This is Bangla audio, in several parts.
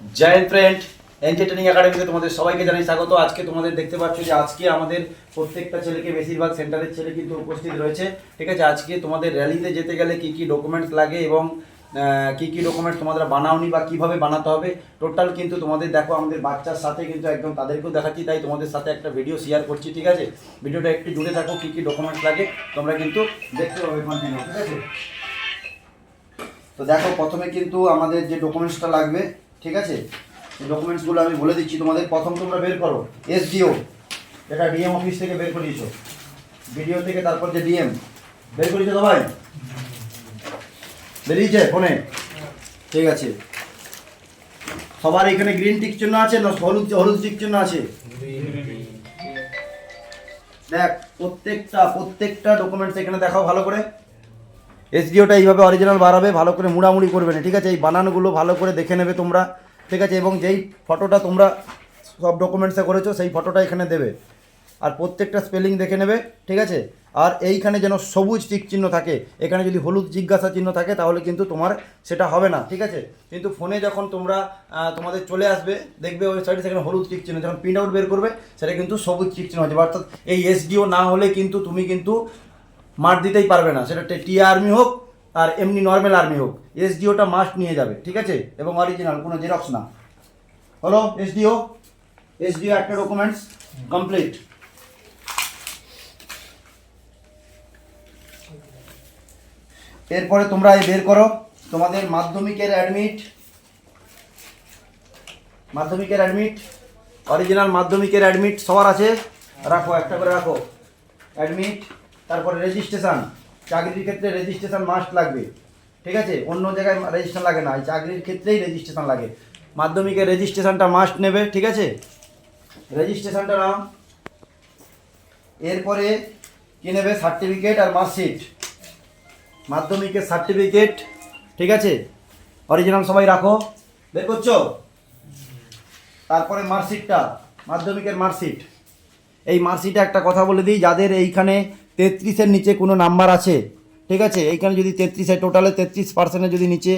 জয় ফ্রেন্ড এন্টারটেনিং একাডেমিতে তোমাদের সবাইকে জানাই স্বাগত। আজকে তোমাদের দেখতে পাচ্ছ যে আজকে আমাদের প্রত্যেকটা ছেলেকে বেশিরভাগ সেন্টারের ছেলে কিন্তু উপস্থিত রয়েছে। ঠিক আছে, আজকে তোমাদের র্যালিতে যেতে গেলে কি কি ডকুমেন্টস লাগে এবং কি কি ডকুমেন্টস তোমাদের বানাওনি বা কীভাবে বানাতে হবে টোটাল কিন্তু তোমাদের দেখো, আমাদের বাচ্চার সাথে কিন্তু একদম তাদেরকেও দেখাচ্ছি, তাই তোমাদের সাথে একটা ভিডিও শেয়ার করছি, ঠিক আছে? ভিডিওটা একটু জুড়ে থাকো, কি কি ডকুমেন্টস লাগে, তোমরা কিন্তু দেখতে পাবে ঠিক আছে? তো দেখো, প্রথমে কিন্তু আমাদের যে ডকুমেন্টসটা লাগবে ঠিক আছে? ডকুমেন্টসগুলো আমি বলে দিচ্ছি, তোমাদের প্রথম তোমরা বের করো। এসডিও এটা ডিএম অফিস থেকে বের করিয়েছো। বিডিও থেকে তারপর যে ডিএম বের করিয়েছো তো ভাই? বেরিয়েছে ফোনে? ঠিক আছে। সবার এখানে গ্রিন টিক চিহ্ন আছে না হলুদ হলুদ টিক চিহ্ন আছে? দেখ, প্রত্যেকটা প্রত্যেকটা ডকুমেন্টস এখানে দেখাও ভালো করে। এসডিওটা এইভাবে অরিজিনাল বাড়াবে, ভালো করে মুড়ামুড়ি করবে না, ঠিক আছে? এই বানানগুলো ভালো করে দেখে নেবে তোমরা, ঠিক আছে? এবং যেই ফটোটা তোমরা সব ডকুমেন্টসে করেছ, সেই ফটোটা এখানে দেবে। আর প্রত্যেকটা স্পেলিং দেখে নেবে, ঠিক আছে? আর এইখানে যেন সবুজ টিক চিহ্ন থাকে, এখানে যদি হলুদ জিজ্ঞাসা চিহ্ন থাকে, তাহলে কিন্তু তোমার সেটা হবে না, ঠিক আছে? কিন্তু ফোনে যখন তোমরা তোমাদের চলে আসবে, দেখবে ওই সাইডে সেখানে হলুদ টিক চিহ্ন, যখন প্রিন্ট আউট বের করবে, সেটা কিন্তু সবুজ টিক চিহ্ন হচ্ছে। অর্থাৎ এই এসডিও না হলে কিন্তু তুমি কিন্তু মার দিতেই পারবে না। সেটা টিয়া আর্মি হোক আর এমনি নর্মাল আর্মি হোক। এসডিওটা মাস্ট নিয়ে যাবে, ঠিক আছে? এবং অরিজিনাল কোনো জেরক্স না। হলো এসডিও? এসডিও একটা ডকুমেন্টস কমপ্লিট এরপরে তোমরা এই বের করো। তোমাদের মাধ্যমিকের অ্যাডমিট মাধ্যমিকের অ্যাডমিট অরিজিনাল মাধ্যমিকের অ্যাডমিট সবার আছে। রাখো, একটা করে রাখো। অ্যাডমিট তারপরে রেজিস্ট্রেশন চাকরির ক্ষেত্রে রেজিস্ট্রেশন মাস্ট লাগবে। ঠিক আছে? অন্য জায়গায় রেজিস্ট্রেশন লাগে না। চাকরির ক্ষেত্রেই রেজিস্ট্রেশন লাগে। মাধ্যমিকের রেজিস্ট্রেশনটা মাস্ট নেবে, ঠিক আছে? রেজিস্ট্রেশনটা নাও। এরপরে কী নেবে? সার্টিফিকেট আর মার্কশিট মাধ্যমিকের সার্টিফিকেট ঠিক আছে? অরিজিনাল সবাই রাখো। বের করছ? তারপরে মার্কশিটটা মাধ্যমিকের মার্কশিট এই মার্কশিটে একটা কথা বলে দিই, যাদের এইখানে তেত্রিশের নিচে কোনো নাম্বার আছে? ঠিক আছে? এইখানে যদি তেত্রিশে টোটালে তেত্রিশ পার্সেন্টের যদি নিচে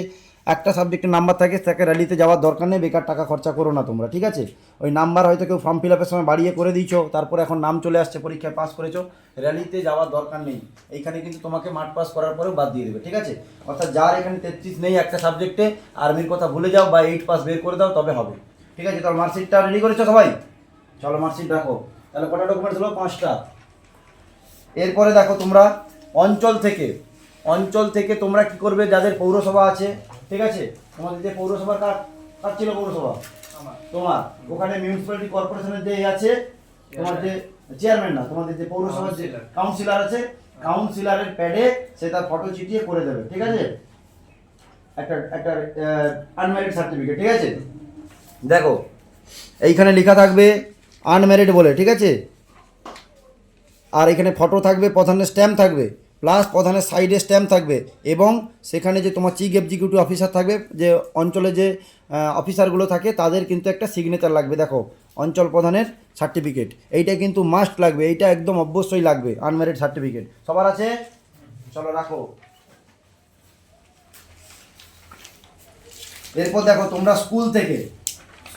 একটা সাবজেক্টের নাম্বার থাকে, তাকে র্যালিতে যাওয়ার দরকার নেই, বেকার টাকা খরচা করো না তোমরা, ঠিক আছে? ওই নাম্বার হয়তো কেউ ফর্ম ফিল আপের সময় বাড়িয়ে করে দিয়েছ, তারপর এখন নাম চলে আসছে, পরীক্ষায় পাস করেছ র্যালিতে যাওয়ার দরকার নেই। এইখানে কিন্তু তোমাকে মাঠ পাস করার পরেও বাদ দিয়ে দেবে, ঠিক আছে? অর্থাৎ যার এখানে তেত্রিশ নেই একটা সাবজেক্টে আর্মির কথা ভুলে যাও বা এইট পাস বের করে দাও, তবে হবে। ঠিক আছে? তাহলে মার্কশিটটা রেডি করেছ সবাই? চলো মার্কশিট রাখো। তাহলে কটা ডকুমেন্টস হলো? পাঁচটা। এরপরে দেখো তোমরা অঞ্চল থেকে অঞ্চল থেকে তোমরা কি করবে? যাদের পৌরসভা আছে ঠিক আছে? তোমাদের যে পৌরসভার কার কার ছিল পৌরসভা? তোমার। ওখানে মিউনিসিপ্যালিটি কর্পোরেশনের যে আছে তোমার যে চেয়ারম্যান না তোমাদের যে পৌরসভার যে কাউন্সিলর আছে কাউন্সিলরের প্যাডে সে তার ফটো চিটিয়ে করে দেবে ঠিক আছে? একটা একটা আনম্যারিড সার্টিফিকেট ঠিক আছে? দেখো এইখানে লেখা থাকবে আনম্যারিড বলে ঠিক আছে? আর এখানে ফটো থাকবে, প্রধানের স্ট্যাম্প থাকবে প্লাস প্রধানের সাইডে স্ট্যাম্প থাকবে এবং সেখানে যে তোমার চিফ এক্সিকিউটিভ অফিসার থাকবে, যে অঞ্চলে যে অফিসারগুলো থাকে, তাদের কিন্তু একটা সিগনেচার লাগবে, দেখো, অঞ্চল প্রধানের সার্টিফিকেট এইটা কিন্তু মাস্ট লাগবে, এইটা একদম অবশ্যই লাগবে আনম্যারিড সার্টিফিকেট সবার আছে? চলো, রাখো। এরপর দেখো, তোমরা স্কুল থেকে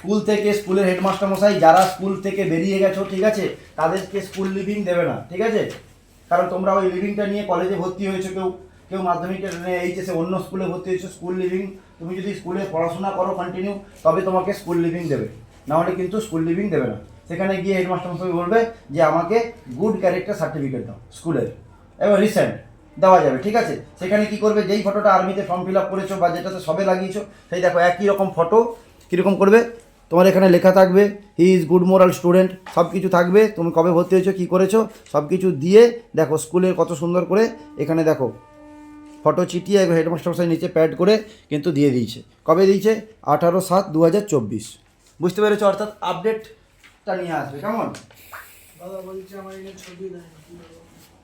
স্কুল থেকে স্কুলের হেডমাস্টার মশাই, যারা স্কুল থেকে বেরিয়ে গেছো, ঠিক আছে? তাদেরকে স্কুল লিভিং দেবে না, ঠিক আছে? কারণ তোমরা ওই লিভিংটা নিয়ে কলেজে ভর্তি হয়েছো কেউ। কেউ মাধ্যমিকে এইচএসে অন্য স্কুলে ভর্তি হয়েছো, স্কুল লিভিং। তুমি যদি স্কুলে পড়াশোনা করো কন্টিনিউ তবে তোমাকে স্কুল লিভিং দেবে। না হলে কিন্তু স্কুল লিভিং দেবে না। সেখানে গিয়ে হেডমাস্টার মশাই বলবে যে, আমাকে গুড ক্যারেক্টার সার্টিফিকেট দাও স্কুলের। এবং রিসেন্ট দেওয়া যাবে, ঠিক আছে? সেখানে কি করবে? যেই ফটোটা আর্মিতে ফর্ম ফিল আপ করেছ বা যেটাতে সবে লাগিয়েছো, সেই দেখো একই রকম ফটো কীরকম করবে? তোমার এখানে লেখা থাকবে he is good moral student সব কিছু থাকবে তুমি কবে ভর্তি হয়েছো কী করেছ সব কিছু দিয়ে দেখো স্কুলের কত সুন্দর করে এখানে দেখো ফটো চিটিয়ে হেডমাস্টার নিচে প্যাড করে কিন্তু দিয়ে দিয়েছে। কবে দিয়েছে? আঠারো সাত দু হাজার চব্বিশ। বুঝতে পেরেছ? অর্থাৎ আপডেটটা নিয়ে আসবে কেমন?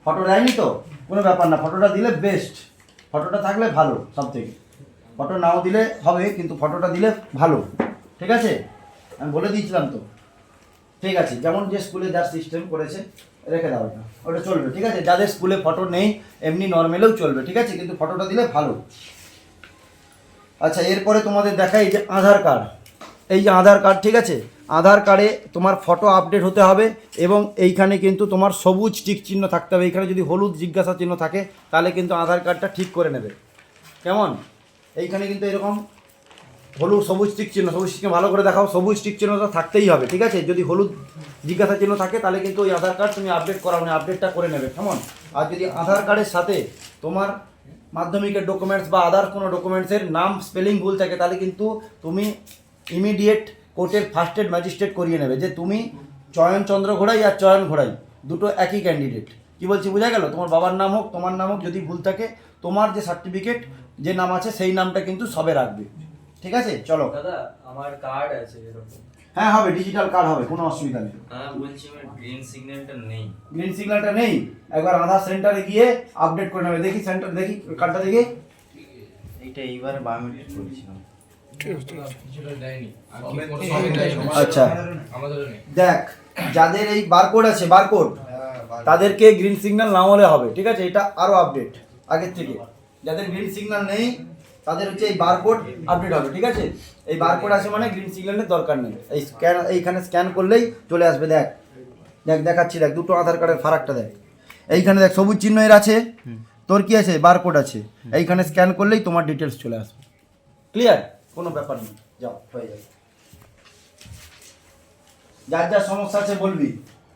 ফটো দেয়নি তো? কোনো ব্যাপার না ফটোটা দিলে বেস্ট ফটোটা থাকলে ভালো সব থেকে ফটো নাও দিলে হবে কিন্তু ফটোটা দিলে ভালো। ঠিক আছে? আমি বলে দিয়েছিলাম তো। ঠিক আছে, যেমন যে স্কুলে যার সিস্টেম করেছে, রেখে দাও ওটা। ওটা চলবে, ঠিক আছে? যাদের স্কুলে ফটো নেই, এমনি নর্মালেও চলবে, ঠিক আছে? কিন্তু ফটোটা দিলে ভালো। আচ্ছা এরপরে তোমাদের দেখাই যে আধার কার্ড এই যে আধার কার্ড ঠিক আছে? আধার কার্ডে তোমার ফটো আপডেট হতে হবে এবং এইখানে কিন্তু তোমার সবুজ টিক চিহ্ন থাকতে হবে। এইখানে যদি হলুদ জিজ্ঞাসা চিহ্ন থাকে, তাহলে কিন্তু আধার কার্ডটা ঠিক করে নেবে। কেমন? এইখানে কিন্তু এরকম হলুদ, সবুজ টিক চিহ্ন, সবুজ টিক ভালো করে দেখাও, সবুজ টিক চিহ্নটা থাকতেই হবে, ঠিক আছে? যদি হলুদ জিজ্ঞাসা চিহ্ন থাকে, তাহলে কিন্তু ওই আধার কার্ড তুমি আপডেট করাও না আপডেটটা করে নেবে, কেমন? আর যদি আধার কার্ডের সাথে তোমার মাধ্যমিকের ডকুমেন্টস বা আদার কোনো ডকুমেন্টসের নাম স্পেলিং ভুল থাকে, তাহলে কিন্তু তুমি ইমিডিয়েট কোর্টের ফার্স্ট এড ম্যাজিস্ট্রেট করিয়ে নেবে, যে তুমি চয়ন চন্দ্র ঘোড়াই আর চয়ন ঘোড়াই, দুটো একই ক্যান্ডিডেট কি বলছি, বোঝা গেল? তোমার বাবার নাম হোক, তোমার নাম হোক, যদি ভুল থাকে, তোমার যে সার্টিফিকেট যে নাম আছে, সেই নামটা কিন্তু সবে রাখবে। ঠিক আছে? চলো। দাদা আমার কার্ড আছে এরকম। হ্যাঁ হবে ডিজিটাল কার্ড হবে কোনো অসুবিধা নেই। হ্যাঁ বলছি আমার গ্রিন সিগন্যালটা নেই। গ্রিন সিগন্যালটা নেই? একবার আধার সেন্টারে গিয়ে আপডেট করে নেবে। দেখি সেন্টার দেখি কার্ডটা দেখি। এইটা এইবারে বায়োমেট্রিক করেছিলাম আচ্ছা। দেখ যাদের এই বারকোড আছে বারকোড তাদেরকে গ্রিন সিগন্যাল না হলে হবে। ঠিক আছে? এটা আরও আপডেট আগের থেকে। যাদের গ্রিন সিগন্যাল নেই তাদের হচ্ছে এই বারকোড আপডেট হবে ঠিক আছে? এই বারকোড আছে মানে গ্রিন সিগন্যালের দরকার নেই। এই স্ক্যান এইখানে স্ক্যান করলেই চলে আসবে দেখ। দেখ দেখাচ্ছি দেখ দুটো আধার কার্ডের ফারাকটা দেখ। এইখানে দেখ সবুজ চিহ্ন এর আছে। তোর কি আছে? বারকোড আছে। এইখানে স্ক্যান করলেই তোমার ডিটেলস চলে আসবে। ক্লিয়ার কোনো ব্যাপার নেই। যাও হয়ে যাবে যার যার সমস্যা আছে বলবি।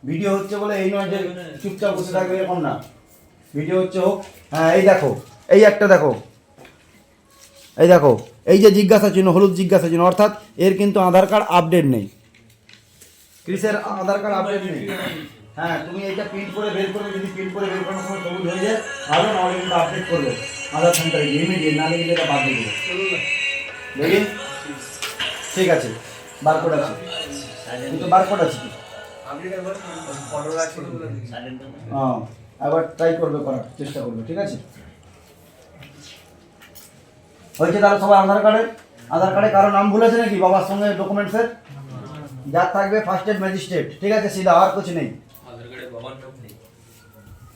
ভিডিও হচ্ছে বলে এই নয় যে চুপচাপ বসে থাকবে এরকম না। ভিডিও হচ্ছে হোক। হ্যাঁ এই দেখো এই একটা দেখো। এই দেখো এই যে জিজ্ঞাসা চিহ্ন হলুদ জিজ্ঞাসা চিহ্ন অর্থাৎ এর কিন্তু আধার কার্ড আপডেট নেই। ক্রিসের আধার কার্ড আপডেট নেই। হ্যাঁ তুমি এইটা প্রিন্ট করে বের করবে যদি প্রিন্ট করে বের করার সময় সবুজ হয়ে যায় ভালো না হলে কিন্তু আপডেট করবে। আধার সেন্টারে গিয়ে ইমিডিয়েট না নিলে এটা বাদ দিয়ে দেবে। ঠিক আছে বারকোড আছে। কিন্তু বারকোড আছে? হ্যাঁ আবার ট্রাই করবে করার চেষ্টা করবে ঠিক আছে? হয়েছে তাহলে সবাই আধার কার্ডের আধার কার্ডে কারও নাম ভুলেছে নাকি বাবার সঙ্গে ডকুমেন্টসের যার থাকবে ফার্স্ট এড ম্যাজিস্ট্রেট ঠিক আছে সিধা আর কিছু নেই।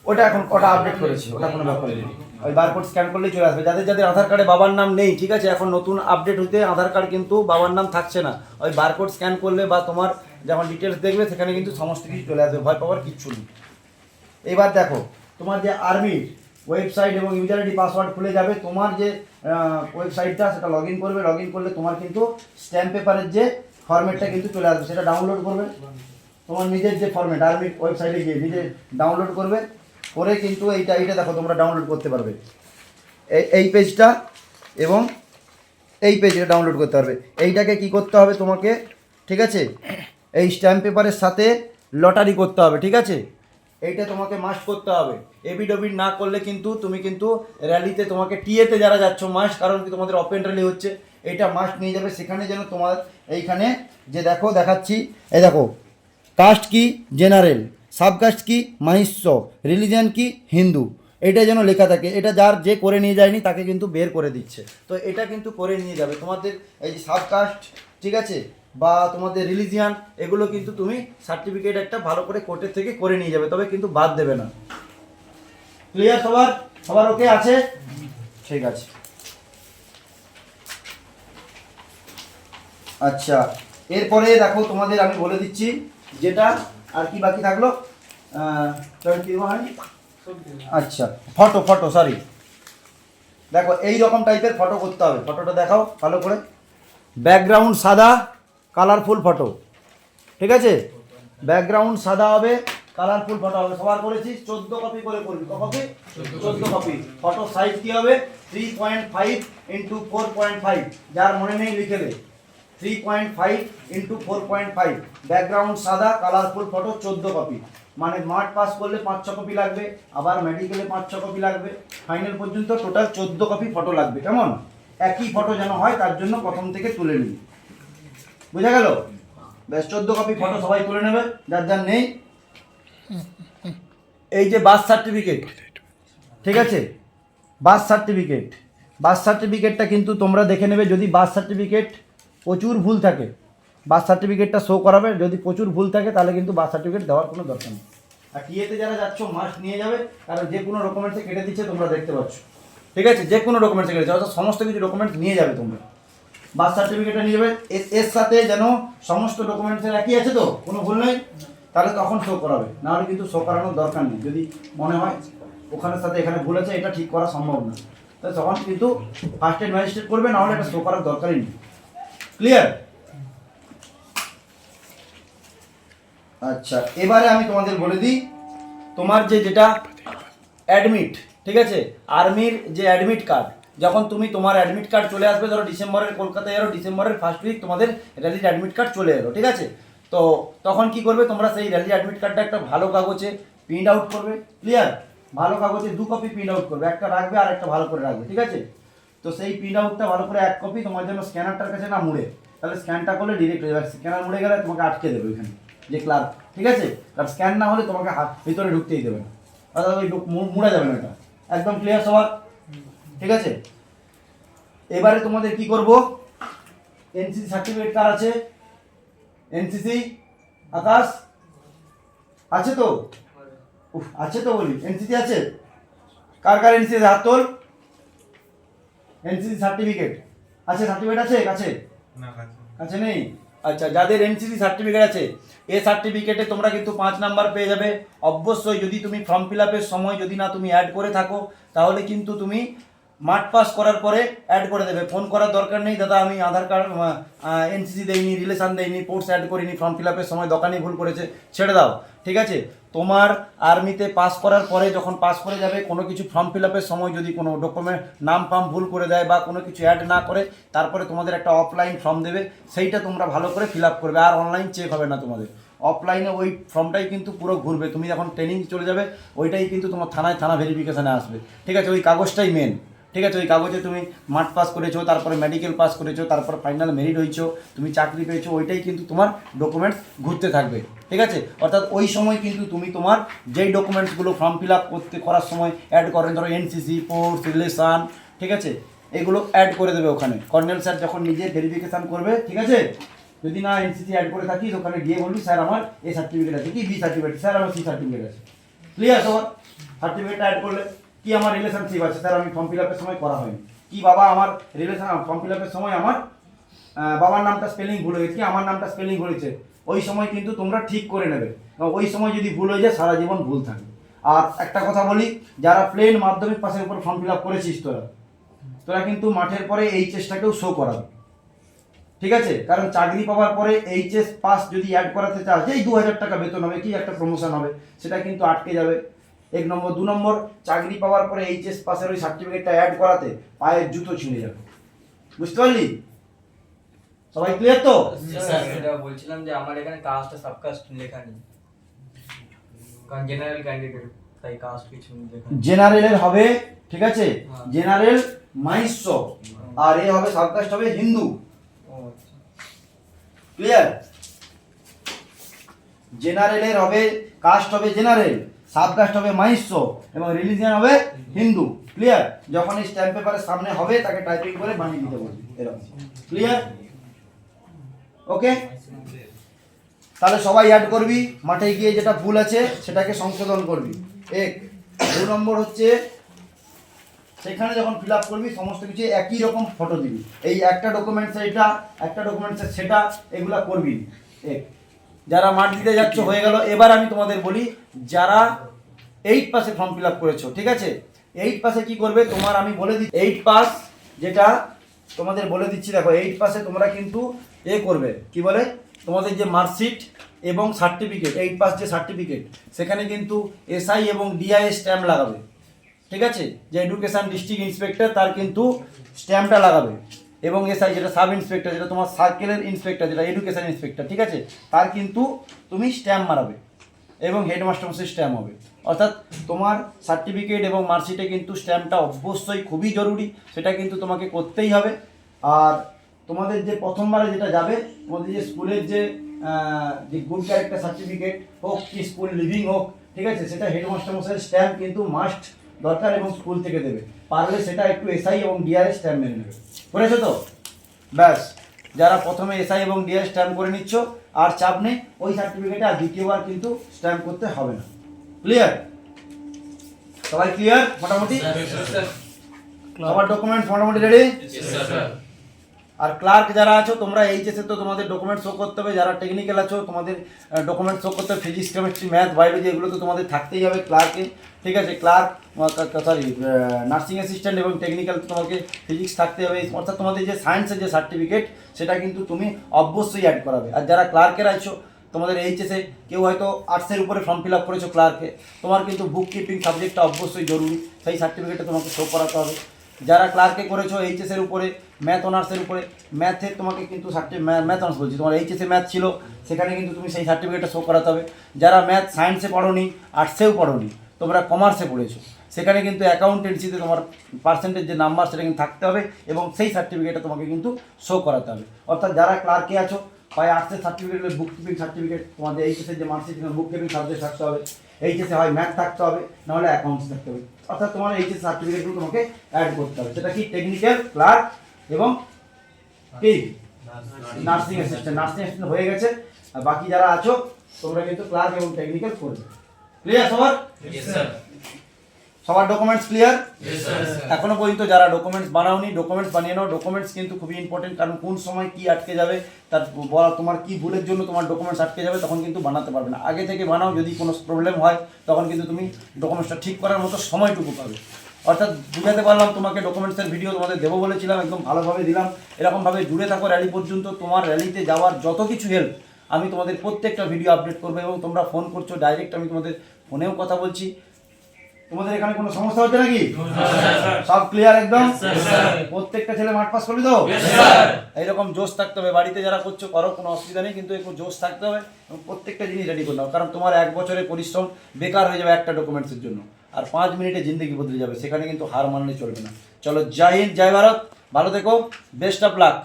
ওটা এখন ওটা আপডেট করেছি ওটা কোনো ব্যাপার নেই। ওই বারকোড স্ক্যান করলেই চলে আসবে। যাদের যাদের আধার কার্ডে বাবার নাম নেই ঠিক আছে এখন নতুন আপডেট হতে আধার কার্ড কিন্তু বাবার নাম থাকছে না। ওই বারকোড স্ক্যান করলে বা তোমার যখন ডিটেলস দেখবে সেখানে কিন্তু সমস্ত কিছু চলে আসবে। ভয় পাওয়ার কিচ্ছু নেই। এবার দেখো তোমার যে আর্মির ওয়েবসাইট এবং ইউজার আইডি পাসওয়ার্ড খুলে যাবে তোমার যে ওয়েবসাইটটা সেটা লগ ইন করবে। লগ ইন করলে তোমার কিন্তু স্ট্যাম্প পেপারের যে ফরম্যাটটা কিন্তু চলে আসবে, সেটা ডাউনলোড করবে। তোমার নিজের যে ফরম্যাট আর্মির ওয়েবসাইটে গিয়ে নিজে ডাউনলোড করবে। করে কিন্তু এইটা এইটা দেখো, তোমরা ডাউনলোড করতে পারবে। এই এই পেজটা এবং এই পেজটা ডাউনলোড করতে পারবে। এইটাকে কি করতে হবে তোমাকে, ঠিক আছে? এই স্ট্যাম্প পেপারের সাথে লটারি করতে হবে, ঠিক আছে? এইটা তোমাকে মাস্ট করতে হবে। এবিডবিট না করলে কিন্তু তুমি কিন্তু র্যালিতে তোমাকে টিএতে যারা যাচ্ছ মাস্ট কারণ কি তোমাদের ওপেন র্যালি হচ্ছে, এইটা মাস্ট নিয়ে যাবে। সেখানে যেন তোমার এইখানে যে দেখো, দেখাচ্ছি, এই দেখো কাস্ট কি জেনারেল সাবকাস্ট কি মাহিষ্য রিলিজিয়ান কি হিন্দু, এটা যেন লেখা থাকে। এটা যার যে করে নিয়ে যায়নি, তাকে কিন্তু বের করে দিচ্ছে। তো এটা কিন্তু করে নিয়ে যাবে। তোমাদের এই যে সাবকাস্ট ঠিক আছে? বা তোমাদের রিলিজিয়ান এগুলো কিন্তু তুমি সার্টিফিকেট একটা ভালো করে কোর্টের থেকে করে নিয়ে যাবে, তবে কিন্তু বাদ দেবে না। ক্লিয়ার সবার? সবার ওকে আছে? ঠিক আছে। আচ্ছা এরপরে দেখো তোমাদের আমি বলে দিচ্ছি যেটা, আর কি বাকি থাকল? আচ্ছা ফটো ফটো সরি দেখো এই রকম টাইপের ফটো করতে হবে। ফটোটা দেখাও ভালো করে। ব্যাকগ্রাউন্ড সাদা। Colourful photo. ঠিক আছে? ব্যাকগ্রাউন্ড সাদা হবে, কালারফুল ফটো হবে। সবার করেছি চোদ্দ কপি করে করবি। কপি চোদ্দ কপি ফটো সাইজ কি হবে? Three point five into four point five যার মনে নেই লিখে দে। Three point five into four point five background সাদা, কালারফুল ফটো, চোদ্দ কপি মানে মাঠ পাস করলে পাঁচ, ছ কপি লাগবে। আবার মেডিকেলে পাঁচ, ছ কপি লাগবে। ফাইনাল পর্যন্ত টোটাল চোদ্দ কপি ফটো লাগবে। কেমন? একই ফটো যেন হয়, তার জন্য প্রথম থেকে তুলে নিবি। বুঝা গেল? ব্যাস চোদ্দ কপি ফটো সবাই তুলে নেবে। যার যার নেই। এই যে বার্থ সার্টিফিকেট ঠিক আছে? বার্থ সার্টিফিকেট বার্থ সার্টিফিকেটটা কিন্তু তোমরা দেখে নেবে যদি বার্থ সার্টিফিকেট প্রচুর ভুল থাকে। বার্থ সার্টিফিকেটটা শো করাবে যদি প্রচুর ভুল থাকে তাহলে কিন্তু বার্থ সার্টিফিকেট দেওয়ার কোনো দরকার নেই। আর টিএতে যারা যাচ্ছ মাস্ট নিয়ে যাবে কারণ যে কোনো ডকুমেন্টসে কেটে দিচ্ছে তোমরা দেখতে পাচ্ছ। ঠিক আছে? যে কোনো ডকুমেন্টসে কেটেছে অর্থাৎ সমস্ত কিছু ডকুমেন্টস নিয়ে যাবে তোমরা। বার্থ সার্টিফিকেটটা নিয়ে যাবে। এর- সাথে যেন সমস্ত ডকুমেন্টসের একই আছে তো? কোনো ভুল নেই? তাহলে তখন শো করাবে। নাহলে কিন্তু শো করানোর দরকার নেই। যদি মনে হয় ওখানের সাথে এখানে ভুল আছে, এটা ঠিক করা সম্ভব না। তাই তখন কিন্তু ফার্স্ট এড ম্যাজিস্ট্রেট করবে, নাহলে এটা শো করার দরকারই নেই। ক্লিয়ার আচ্ছা এবারে আমি তোমাদের বলে দিই, তোমার যে যেটা অ্যাডমিট ঠিক আছে? আর্মির যে অ্যাডমিট কার্ড যখন তুমি তোমার অ্যাডমিট কার্ড চলে আসবে, ধরো ডিসেম্বরের কলকাতায় এলো, ডিসেম্বরের ফার্স্ট উইক তোমাদের র্যালির অ্যাডমিট কার্ড চলে এলো, ঠিক আছে? তো তখন কি করবে? তোমরা সেই র্যালির অ্যাডমিট কার্ডটা একটা ভালো কাগজে প্রিন্ট আউট করবে ক্লিয়ার ভালো কাগজে দু কপি প্রিন্ট আউট করবে, একটা রাখবে আর একটা ভালো করে রাখবে, ঠিক আছে? তো সেই প্রিন্ট আউটটা ভালো করে এক কপি তোমার জন্য স্ক্যানারটার কাছে না মুড়ে, তাহলে স্ক্যানটা করলে ডিরেক্ট হয়ে যাবে স্ক্যানার মুড়ে গেলে তোমাকে আটকে দেবে ওইখানে, যে ক্লার্ক ঠিক আছে? কারণ স্ক্যান না হলে তোমাকে হাত ভিতরে ঢুকতেই দেবে না, অর্থাৎ ওই মুড়া যাবে না এটা একদম ক্লিয়ার সবার? ঠিক আছে? এবারে তোমাদের কি করব? এনসিসি সার্টিফিকেট কার আছে? এনসিসি আকাশ? আছে তো? উফ, আছে তো বলি। এনসিসি আছে? কার কার এনসিসি হাত তোল। এনসিসি সার্টিফিকেট আছে সার্টিফিকেট আছে? কাছে? কাছে নেই। আচ্ছা যাদের এনসিসি সার্টিফিকেট আছে এই সার্টিফিকেটে তোমরা কিন্তু পাঁচ নাম্বার পেয়ে যাবে। অবশ্যই যদি তুমি ফর্ম ফিল আপের সময় যদি না তুমি অ্যাড করে থাকো তাহলে কিন্তু তুমি মাঠ পাস করার পরে অ্যাড করে দেবে। ফোন করার দরকার নেই, দাদা, আমি আধার কার্ড এনসিসি দেইনি রিলেশন দেইনি পোর্টস অ্যাড করিনি ফর্ম ফিল আপের সময় দোকানি ভুল করেছে, ছেড়ে দাও। ঠিক আছে? তোমার আর্মিতে পাস করার পরে যখন পাস করে যাবে, কোনো কিছু ফর্ম ফিল আপের সময় যদি কোনো ডকুমেন্ট নাম ফাম ভুল করে দেয় বা কোনো কিছু অ্যাড না করে, তারপরে তোমাদের একটা অফলাইন ফর্ম দেবে, সেইটা তোমরা ভালো করে ফিল আপ করবে। আর অনলাইন চেক হবে না তোমাদের। অফলাইনে ওই ফর্মটাই কিন্তু পুরো ঘুরবে। তুমি যখন ট্রেনিং চলে যাবে, ওইটাই কিন্তু তোমার থানায় থানা ভেরিফিকেশানে আসবে। ঠিক আছে? ওই কাগজটাই মেন ঠিক আছে, ওই কাগজে তুমি মাঠ পাস করেছ, তারপরে মেডিকেল পাস করেছ, তারপর ফাইনাল মেরিট হয়েছো, তুমি চাকরি পেয়েছ, ওইটাই কিন্তু তোমার ডকুমেন্টস ঘুরতে থাকবে। ঠিক আছে? অর্থাৎ ওই সময় কিন্তু তুমি তোমার যেই ডকুমেন্টসগুলো ফর্ম ফিল আপ করতে, করার সময় অ্যাড করেন, ধরো এনসিসি পোর্টস রিলেশন ঠিক আছে? এগুলো অ্যাড করে দেবে ওখানে। কর্নেল স্যার যখন নিজে ভেরিফিকেশান করবে, ঠিক আছে? যদি না এনসিসি অ্যাড করে থাকিস, ওখানে গিয়ে বলবি, স্যার, আমার এই সার্টিফিকেট আছে। কি? বি সার্টিফিকেট স্যার, আমার সি সার্টিফিকেট আছে। ক্লিয়ার সবার সার্টিফিকেটটা অ্যাড করলে। কি আমার রিলেশনশিপ আছে? স্যার, আমি ফর্ম ফিল আপের সময় করা হয়নি। কি বাবা, আমার রিলেশন ফর্ম ফিল আপের সময় আমার বাবার নামটা স্পেলিং ভুল হয়েছে, কি আমার নামটা স্পেলিং হয়েছে, ওই সময় কিন্তু তোমরা ঠিক করে নেবে। ওই সময় যদি ভুল হয়ে যায়, সারা জীবন ভুল থাকবে। আর একটা কথা বলি, যারা প্লেন মাধ্যমিক পাশের উপর ফর্ম ফিল আপ করেছিস তোরা তোরা কিন্তু মাঠের পরে এইচএসটাকেও শো করাবে। ঠিক আছে? কারণ চাকরি পাওয়ার পরে এইচএস পাস যদি অ্যাড করাতে চাস যেই দু হাজার টাকা বেতন হবে, কি একটা প্রমোশন হবে, সেটা কিন্তু আটকে যাবে। এক নম্বর দু নম্বর চাকরি পাওয়ার পরে এইচএস পাসের ওই সার্টিফিকেটটা অ্যাড করাতে পায়ের জুতো ছিঁড়ে যাবে। বুঝতে পারলি? সবাই ক্লিয়ার তো? সেটা বলছিলাম যে আমার এখানে কাস্টটা সাবকাস্ট লেখা নেই। কারণ জেনারেল ক্যান্ডিডেট তাই কাস্ট কিছু লেখা জেনারেলের হবে ঠিক আছে? হ্যাঁ। জেনারেল মাইস্য আর এ হবে সাবকাস্ট হবে হিন্দু। আচ্ছা। ক্লিয়ার জেনারেলের হবে কাস্ট হবে জেনারেল সাবকাস্ট হবে মাহিষ্য এবং রিলিজিয়ান হবে হিন্দু। ক্লিয়ার যখন এই স্ট্যাম্প পেপারের সামনে হবে, তাকে টাইপিং করে বানিয়ে দিতে বলবি। এরকম। ক্লিয়ার ওকে তাহলে সবাই অ্যাড করবি, মাঠে গিয়ে যেটা ভুল আছে, সেটাকে সংশোধন করবি। এক। দু নম্বর হচ্ছে, সেখানে যখন ফিল আপ করবি, সমস্ত কিছু একই রকম ফটো দিবি। এই একটা ডকুমেন্টস এটা, একটা ডকুমেন্টস সেটা, এগুলা করবি। এক। যারা মাঠ দিতে যাচ্ছ, হয়ে গেল। এবার আমি তোমাদের বলি, যারা এইট পাসে ফর্ম ফিল আপ করেছ, ঠিক আছে? এইট পাসে কি করবে? তোমার আমি বলে দিই এইট পাস যেটা তোমাদের বলে দিচ্ছি, দেখো এইট পাসে তোমরা কিন্তু এ করবে। কি বলে? তোমাদের যে মার্কশিট এবং সার্টিফিকেট এইট পাস যে সার্টিফিকেট সেখানে কিন্তু এসআই এবং ডিআই স্ট্যাম্প লাগাবে। ঠিক আছে? যে এডুকেশন ডিস্ট্রিক্ট ইন্সপেক্টর তার কিন্তু স্ট্যাম্পটা লাগাবে। এবং এসআই যেটা সাব ইন্সপেক্টর, যেটা তোমার সার্কেলের ইন্সপেক্টর যেটা এডুকেশন ইন্সপেক্টর ঠিক আছে? তার কিন্তু তুমি স্ট্যাম্প মারাবে এবং হেডমাস্টার মশাই স্ট্যাম্প হবে। অর্থাৎ তোমার সার্টিফিকেট এবং মার্কশিটে কিন্তু স্ট্যাম্পটা অবশ্যই খুবই জরুরি, সেটা কিন্তু তোমাকে করতেই হবে। আর তোমাদের যে প্রথমবারে যেটা যাবে, তোমাদের যে স্কুলের যে যে গুড ক্যারেক্টার সার্টিফিকেট হোক কি স্কুল লিভিং হোক, ঠিক আছে? সেটা হেডমাস্টার মশাইয়ের স্ট্যাম্প কিন্তু মাস্ট দরকার এবং স্কুল থেকে দেবে। পারলে সেটা একটু এসআই এবং ডিআরএস স্ট্যাম্প মেনে নেবে। বলেছ তো? ব্যাস যারা প্রথমে এসআই এবং ডিআর স্ট্যাম্প করে নিচ্ছ আর চাপ নেই ওই সার্টিফিকেটে আর দ্বিতীয়বার কিন্তু স্ট্যাম্প করতে হবে না। ক্লিয়ার সবাই ক্লিয়ার মোটামুটি? সবার ডকুমেন্ট মোটামুটি রেডি আর ক্লার্ক যারা আছো, তোমরা এইচএসে তো তোমাদের ডকুমেন্ট শো করতে হবে, যারা টেকনিক্যাল আছো, তোমাদের ডকুমেন্ট শো করতে হবে ফিজিক্স কেমিস্ট্রি ম্যাথ বায়োলজি এগুলো তো তোমাদের থাকতেই হবে ক্লার্কে ঠিক আছে ক্লার্ক সরি নার্সিং অ্যাসিস্ট্যান্ট এবং টেকনিক্যাল তোমাকে ফিজিক্স থাকতে হবে। অর্থাৎ তোমাদের যে সায়েন্সের যে সার্টিফিকেট সেটা কিন্তু তুমি অবশ্যই অ্যাড করাবে। আর যারা ক্লার্কের আছো, তোমাদের এইচএসে কেউ হয়তো আর্টসের উপরে ফর্ম ফিল আপ করেছ ক্লার্কে তোমার কিন্তু বুক কিপিং সাবজেক্টটা অবশ্যই জরুরি। সেই সার্টিফিকেটটা তোমাকে শো করাতে হবে। যারা ক্লার্কে করেছ এইচএসের উপরে ম্যাথ অনার্সের উপরে ম্যাথে তোমাকে কিন্তু সার্টিফিকেট ম্যাথ অনার্স বলছি, তোমার এইচএসে ম্যাথ ছিল, সেখানে কিন্তু তুমি সেই সার্টিফিকেটটা শো করাতে হবে। যারা ম্যাথ সায়েন্সে পড়োনি আর্টসেও পড়োনি, তোমরা কমার্সে পড়েছো। সেখানে কিন্তু অ্যাকাউন্টেন্সিতে তোমার পার্সেন্টেজ যে নাম্বার সেটা কিন্তু থাকতে হবে এবং সেই সার্টিফিকেটটা তোমাকে কিন্তু শো করাতে হবে। অর্থাৎ যারা ক্লার্কে আছো হয় আর্টসের সার্টিফিকেট হলে বুক কিপিং সার্টিফিকেট তোমাদের এইচএসের যে মার্কশিট বুক কিপিং সাবজেক্ট থাকতে হবে এইচএসে হয় ম্যাথ থাকতে হবে, নাহলে অ্যাকাউন্টস থাকতে হবে। অর্থাৎ তোমার এইচএস সার্টিফিকেটগুলো তোমাকে অ্যাড করতে হবে। সেটা কি? টেকনিক্যাল ক্লার্ক এবং কি? নার্সিং অ্যাসিস্ট্যান্ট নার্সিং অ্যাসিস্ট্যান্ট হয়ে গেছে। আর বাকি যারা আছো, তোমরা কিন্তু ক্লার্ক এবং টেকনিক্যাল করবে। ক্লিয়ার সবার? সবার ডকুমেন্টস ক্লিয়ার এখনও পর্যন্ত যারা ডকুমেন্টস বানাওনি ডকুমেন্টস বানিয়ে নাও। ডকুমেন্টস কিন্তু খুবই ইম্পর্টেন্ট কারণ কোন সময় কি আটকে যাবে তার বলা তোমার কি ভুলের জন্য তোমার ডকুমেন্টস আটকে যাবে তখন কিন্তু বানাতে পারবে না। আগে থেকে বানাও যদি কোনো প্রবলেম হয় তখন কিন্তু তুমি ডকুমেন্টসটা ঠিক করার মতো সময়টুকু পাবে। অর্থাৎ বুঝাতে পারলাম তোমাকে ডকুমেন্টসের ভিডিও তোমাদের দেবো বলেছিলাম একদম ভালোভাবে দিলাম। এরকমভাবে জুড়ে থাকো র্যালি পর্যন্ত তোমার র্যালিতে যাওয়ার যত কিছু হেল্প আমি তোমাদের প্রত্যেকটা ভিডিও আপডেট করব এবং তোমরা ফোন করছ ডাইরেক্ট আমি তোমাদের ফোনেও কথা বলছি। তোমাদের এখানে কোনো সমস্যা হচ্ছে নাকি? সব ক্লিয়ার একদম? প্রত্যেকটা ছেলে মাঠ পাস করবি তো? এইরকম জোশ থাকতে হবে। বাড়িতে যারা করছ করো কোনো অসুবিধা নেই কিন্তু একটু জোশ থাকতে হবে এবং প্রত্যেকটা জিনিস রেডি করে নাও। কারণ তোমার এক বছরের পরিশ্রম বেকার হয়ে যাবে একটা ডকুমেন্টসের জন্য। আর পাঁচ মিনিটে জিন্দগি বদলে যাবে। সেখানে কিন্তু হার মানলে চলবে না। চলো জয় হিন্দ জয় ভারত। ভালো থেকো। Best of luck